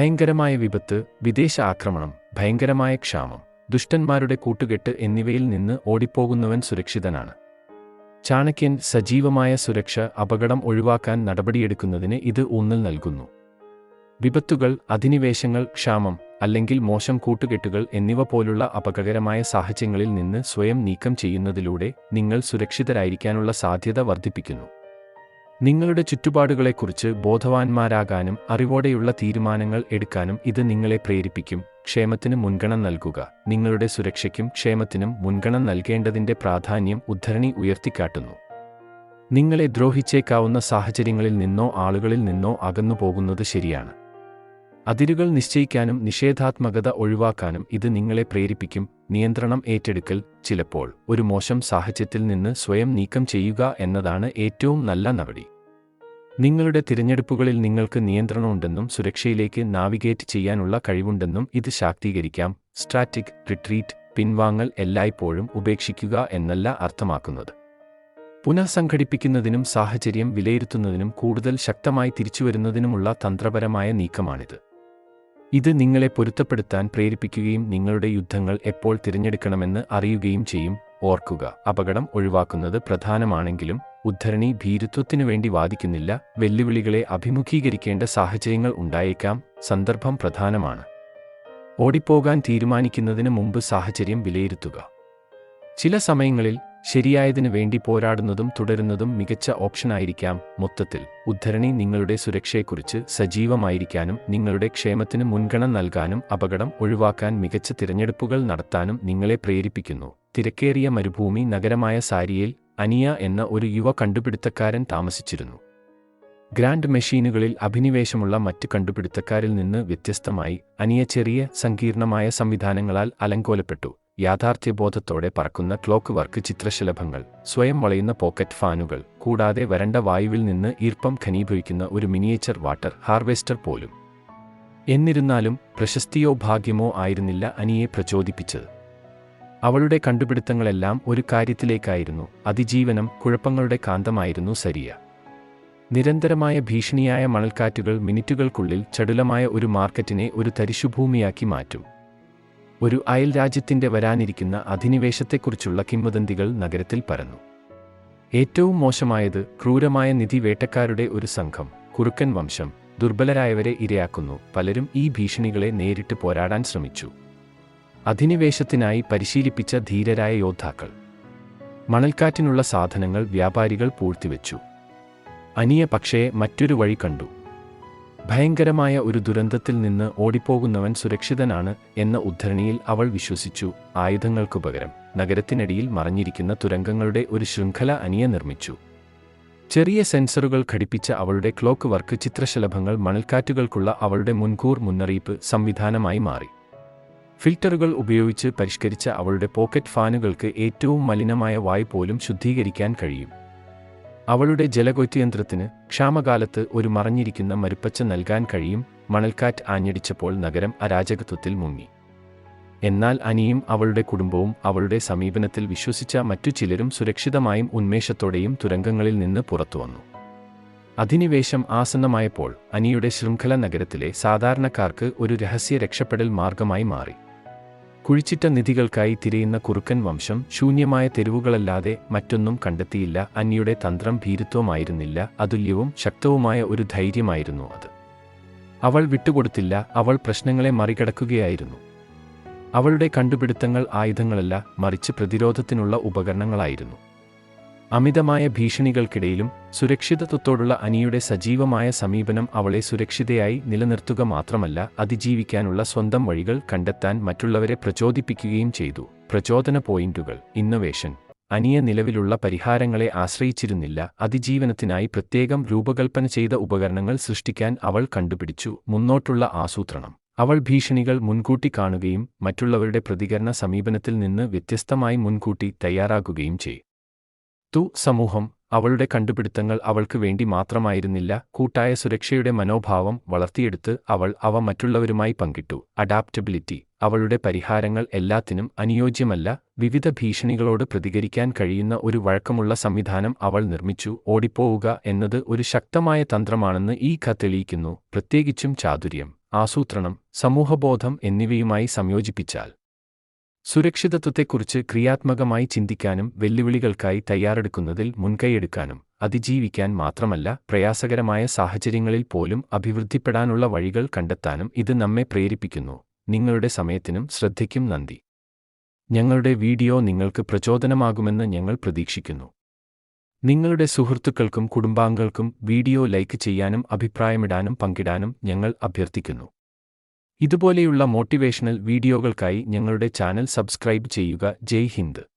ഭയങ്കരമായ വിപത്ത് വിദേശ ആക്രമണം ഭയങ്കരമായ ക്ഷാമം ദുഷ്ടന്മാരുടെ കൂട്ടുകെട്ട് എന്നിവയിൽ നിന്ന് ഓടിപ്പോകുന്നവൻ സുരക്ഷിതനാണ്. ചാണക്യൻ സജീവമായ സുരക്ഷ അപകടം ഒഴിവാക്കാൻ നടപടിയെടുക്കുന്നതിന് ഇത് ഊന്നൽ നൽകുന്നു. വിപത്തുകൾ അധിനിവേശങ്ങൾ ക്ഷാമം അല്ലെങ്കിൽ മോശം കൂട്ടുകെട്ടുകൾ എന്നിവ പോലുള്ള അപകടകരമായ സാഹചര്യങ്ങളിൽ നിന്ന് സ്വയം നീക്കം ചെയ്യുന്നതിലൂടെ നിങ്ങൾ സുരക്ഷിതരായിരിക്കാനുള്ള സാധ്യത വർദ്ധിപ്പിക്കുന്നു. നിങ്ങളുടെ ചുറ്റുപാടുകളെക്കുറിച്ച് ബോധവാന്മാരാകാനും അറിവോടെയുള്ള തീരുമാനങ്ങൾ എടുക്കാനും ഇത് നിങ്ങളെ പ്രേരിപ്പിക്കും. ക്ഷേമത്തിന് മുൻഗണന നൽകുക. നിങ്ങളുടെ സുരക്ഷയ്ക്കും ക്ഷേമത്തിനും മുൻഗണന നൽകേണ്ടതിന്റെ പ്രാധാന്യം ഉദ്ധരണി ഉയർത്തിക്കാട്ടുന്നു. നിങ്ങളെ ദ്രോഹിച്ചേക്കാവുന്ന സാഹചര്യങ്ങളിൽ നിന്നോ ആളുകളിൽ നിന്നോ അകന്നു പോകുന്നത് ശരിയാണ്. അതിരുകൾ നിശ്ചയിക്കാനും നിഷേധാത്മകത ഒഴിവാക്കാനും ഇത് നിങ്ങളെ പ്രേരിപ്പിക്കും. നിയന്ത്രണം ഏറ്റെടുക്കൽ ചിലപ്പോൾ ഒരു മോശം സാഹചര്യത്തിൽ നിന്ന് സ്വയം നീക്കം ചെയ്യുക എന്നതാണ് ഏറ്റവും നല്ല നടപടി. നിങ്ങളുടെ തിരഞ്ഞെടുപ്പുകളിൽ നിങ്ങൾക്ക് നിയന്ത്രണമുണ്ടെന്നും സുരക്ഷയിലേക്ക് നാവിഗേറ്റ് ചെയ്യാനുള്ള കഴിവുണ്ടെന്നും ഇത് ശാക്തീകരിക്കാം. സ്ട്രാറ്റിക് റിട്രീറ്റ് പിൻവാങ്ങൽ എല്ലായ്പ്പോഴും ഉപേക്ഷിക്കുക എന്നല്ല അർത്ഥമാക്കുന്നത്. പുനഃസംഘടിപ്പിക്കുന്നതിനും സാഹചര്യം വിലയിരുത്തുന്നതിനും കൂടുതൽ ശക്തമായി തിരിച്ചുവരുന്നതിനുമുള്ള തന്ത്രപരമായ നീക്കമാണിത്. ഇത് നിങ്ങളെ പൊരുത്തപ്പെടുത്താൻ പ്രേരിപ്പിക്കുകയും നിങ്ങളുടെ യുദ്ധങ്ങൾ എപ്പോൾ തിരഞ്ഞെടുക്കണമെന്ന് അറിയുകയും ചെയ്യും. ഓർക്കുക അപകടം ഒഴിവാക്കുന്നത് പ്രധാനമാണെങ്കിലും ഉദ്ധരണി ഭീരുത്വത്തിനു വേണ്ടി വാദിക്കുന്നില്ല. വെല്ലുവിളികളെ അഭിമുഖീകരിക്കേണ്ട സാഹചര്യങ്ങൾ ഉണ്ടായേക്കാം. സന്ദർഭം പ്രധാനമാണ്. ഓടിപ്പോകാൻ തീരുമാനിക്കുന്നതിന് മുമ്പ് സാഹചര്യം വിലയിരുത്തുക. ചില സമയങ്ങളിൽ ശരിയായതിനു വേണ്ടി പോരാടുന്നതും തുടരുന്നതും മികച്ച ഓപ്ഷനായിരിക്കാം മൊത്തത്തിൽ. ഉദ്ധരണി നിങ്ങളുടെ സുരക്ഷയെക്കുറിച്ച് സജീവമായിരിക്കാനും നിങ്ങളുടെ ക്ഷേമത്തിന് മുൻഗണന നൽകാനും അപകടം ഒഴിവാക്കാൻ മികച്ച തിരഞ്ഞെടുപ്പുകൾ നടത്താനും നിങ്ങളെ പ്രേരിപ്പിക്കുന്നു. തിരക്കേറിയ മരുഭൂമി നഗരമായ സാരിയിൽ അനിയ എന്ന ഒരു യുവ കണ്ടുപിടുത്തക്കാരൻ താമസിച്ചിരുന്നു. ഗ്രാൻഡ് മെഷീനുകളിൽ അഭിനിവേശമുള്ള മറ്റ് കണ്ടുപിടുത്തക്കാരിൽ നിന്ന് വ്യത്യസ്തമായി അനിയ ചെറിയ സങ്കീർണമായ സംവിധാനങ്ങളാൽ അലങ്കോലപ്പെട്ടു. യാഥാർത്ഥ്യബോധത്തോടെ പറക്കുന്ന ക്ലോക്ക് വർക്ക് ചിത്രശലഭങ്ങൾ സ്വയം വളയുന്ന പോക്കറ്റ് ഫാനുകൾ കൂടാതെ വരണ്ട വായുവിൽ നിന്ന് ഈർപ്പം ഖനീഭവിക്കുന്ന ഒരു മിനിയേച്ചർ വാട്ടർ ഹാർവെസ്റ്റർ പോലും. എന്നിരുന്നാലും പ്രശസ്തിയോ ഭാഗ്യമോ ആയിരുന്നില്ല അനിയെ പ്രചോദിപ്പിച്ചത്. അവളുടെ കണ്ടുപിടുത്തങ്ങളെല്ലാം ഒരു കാര്യത്തിലേക്കായിരുന്നു അതിജീവനം കുഴപ്പങ്ങളുടെ കാന്തമായിരുന്നു സരിയ. നിരന്തരമായ ഭീഷണിയായ മണൽക്കാറ്റുകൾ മിനിറ്റുകൾക്കുള്ളിൽ ചടുലമായ ഒരു മാർക്കറ്റിനെ ഒരു തരിശുഭൂമിയാക്കി മാറ്റും. ഒരു അയൽ രാജ്യത്തിന്റെ വരാനിരിക്കുന്ന അധിനിവേശത്തെക്കുറിച്ചുള്ള കിംവദന്തികൾ നഗരത്തിൽ പരന്നു. ഏറ്റവും മോശമായത് ക്രൂരമായ നിധി വേട്ടക്കാരുടെ ഒരു സംഘം കുറുക്കൻ വംശം ദുർബലരായവരെ ഇരയാക്കുന്നു പലരും ഈ ഭീഷണികളെ നേരിട്ട് പോരാടാൻ ശ്രമിച്ചു. അധിനിവേശത്തിനായി പരിശീലിപ്പിച്ച ധീരരായ യോദ്ധാക്കൾ. മണൽക്കാറ്റിനുള്ള സാധനങ്ങൾ വ്യാപാരികൾ പൂഴ്ത്തിവെച്ചു. അനിയ പക്ഷേ മറ്റൊരു വഴി കണ്ടു. ഭയങ്കരമായ ഒരു ദുരന്തത്തിൽ നിന്ന് ഓടിപ്പോകുന്നവൻ സുരക്ഷിതനാണ് എന്ന ഉദ്ധരണിയിൽ അവൾ വിശ്വസിച്ചു. ആയുധങ്ങൾക്കു പകരം നഗരത്തിനടിയിൽ മറഞ്ഞിരിക്കുന്ന തുരങ്കങ്ങളുടെ ഒരു ശൃംഖല അനിയ നിർമ്മിച്ചു. ചെറിയ സെൻസറുകൾ ഘടിപ്പിച്ച അവളുടെ ക്ലോക്ക് വർക്ക് ചിത്രശലഭങ്ങൾ മണൽക്കാറ്റുകൾക്കുള്ള അവളുടെ മുൻകൂർ മുന്നറിയിപ്പ് സംവിധാനമായി മാറി. ഫിൽട്ടറുകൾ ഉപയോഗിച്ച് പരിഷ്കരിച്ച അവളുടെ പോക്കറ്റ് ഫാനുകൾക്ക് ഏറ്റവും മലിനമായ വായു പോലും ശുദ്ധീകരിക്കാൻ കഴിയും. അവളുടെ ജലകൊയ്ത്തുയന്ത്രത്തിന് ക്ഷാമകാലത്ത് ഒരു മറഞ്ഞിരിക്കുന്ന മരുപ്പച്ച നൽകാൻ കഴിയും മണൽക്കാറ്റ് ആഞ്ഞടിച്ചപ്പോൾ നഗരം അരാജകത്വത്തിൽ മുങ്ങി. എന്നാൽ അനിയും അവളുടെ കുടുംബവും അവളുടെ സമീപനത്തിൽ വിശ്വസിച്ച മറ്റു ചിലരും സുരക്ഷിതമായും ഉന്മേഷത്തോടെയും തുരങ്കങ്ങളിൽ നിന്ന് പുറത്തുവന്നു അധിനിവേശം ആസന്നമായപ്പോൾ അനിയുടെ ശൃംഖല നഗരത്തിലെ സാധാരണക്കാർക്ക് ഒരു രഹസ്യ രക്ഷപ്പെടൽ മാർഗമായി മാറി. കുഴിച്ചിട്ട നിധികൾക്കായി തിരയുന്ന കുറുക്കൻ വംശം ശൂന്യമായ തെരുവുകളല്ലാതെ മറ്റൊന്നും കണ്ടെത്തിയില്ല. അന്യയുടെ തന്ത്രം ഭീരുത്വമായിരുന്നില്ല. അതുല്യവും ശക്തവുമായ ഒരു ധൈര്യമായിരുന്നു അത്. അവൾ വിട്ടുകൊടുത്തില്ല. അവൾ പ്രശ്നങ്ങളെ മറികടക്കുകയായിരുന്നു. അവളുടെ കണ്ടുപിടുത്തങ്ങൾ ആയുധങ്ങളല്ല മറിച്ച് പ്രതിരോധത്തിനുള്ള ഉപകരണങ്ങളായിരുന്നു. അമിതമായ ഭീഷണികൾക്കിടയിലും സുരക്ഷിതത്വത്തോടുള്ള അനിയുടെ സജീവമായ സമീപനം അവളെ സുരക്ഷിതയായി നിലനിർത്തുക മാത്രമല്ല അതിജീവിക്കാനുള്ള സ്വന്തം വഴികൾ കണ്ടെത്താൻ മറ്റുള്ളവരെ പ്രചോദിപ്പിക്കുകയും ചെയ്തു. പ്രചോദന പോയിന്റുകൾ. ഇന്നൊവേഷൻ. അനിയ നിലവിലുള്ള പരിഹാരങ്ങളെ ആശ്രയിച്ചിരുന്നില്ല. അതിജീവനത്തിനായി പ്രത്യേകം രൂപകൽപ്പന ചെയ്ത ഉപകരണങ്ങൾ സൃഷ്ടിക്കാൻ അവൾ കണ്ടുപിടിച്ചു. മുന്നോട്ടുള്ള ആസൂത്രണം. അവൾ ഭീഷണികൾ മുൻകൂട്ടി കാണുകയും മറ്റുള്ളവരുടെ പ്രതികരണ സമീപനത്തിൽ നിന്ന് വ്യത്യസ്തമായി മുൻകൂട്ടി തയ്യാറാക്കുകയും ചെയ്യും തു സമൂഹം. അവളുടെ കണ്ടുപിടുത്തങ്ങൾ അവൾക്ക് വേണ്ടി മാത്രമായിരുന്നില്ല. കൂട്ടായ സുരക്ഷയുടെ മനോഭാവം വളർത്തിയെടുത്ത് അവൾ അവ മറ്റുള്ളവരുമായി പങ്കിട്ടു. അഡാപ്റ്റബിലിറ്റി അവളുടെ പരിഹാരങ്ങൾ എല്ലാത്തിനും അനുയോജ്യമല്ല. വിവിധ ഭീഷണികളോട് പ്രതികരിക്കാൻ കഴിയുന്ന ഒരു വഴക്കമുള്ള സംവിധാനം അവൾ നിർമ്മിച്ചു. ഓടിപ്പോവുക എന്നത് ഒരു ശക്തമായ തന്ത്രമാണെന്ന് ഈ കഥ തെളിയിക്കുന്നു. പ്രത്യേകിച്ചും ചാതുര്യം ആസൂത്രണം സമൂഹബോധം എന്നിവയുമായി സംയോജിപ്പിച്ചാൽ. സുരക്ഷിതത്വത്തെക്കുറിച്ച് ക്രിയാത്മകമായി ചിന്തിക്കാനും വെല്ലുവിളികൾക്കായി തയ്യാറെടുക്കുന്നതിൽ മുൻകൈയെടുക്കാനും അതിജീവിക്കാൻ മാത്രമല്ല പ്രയാസകരമായ സാഹചര്യങ്ങളിൽ പോലും അഭിവൃദ്ധിപ്പെടാനുള്ള വഴികൾ കണ്ടെത്താനും ഇത് നമ്മെ പ്രേരിപ്പിക്കുന്നു. നിങ്ങളുടെ സമയത്തിനും ശ്രദ്ധയ്ക്കും നന്ദി. ഞങ്ങളുടെ വീഡിയോ നിങ്ങൾക്ക് പ്രചോദനമാകുമെന്ന് ഞങ്ങൾ പ്രതീക്ഷിക്കുന്നു. നിങ്ങളുടെ സുഹൃത്തുക്കൾക്കും കുടുംബാംഗങ്ങൾക്കും വീഡിയോ ലൈക്ക് ചെയ്യാനും അഭിപ്രായമിടാനും പങ്കിടാനും ഞങ്ങൾ അഭ്യർത്ഥിക്കുന്നു. ഇതുപോലെയുള്ള മോട്ടിവേഷണൽ വീഡിയോകൾക്കായി ഞങ്ങളുടെ ചാനൽ സബ്സ്ക്രൈബ് ചെയ്യുക. ജയ് ഹിന്ദ്.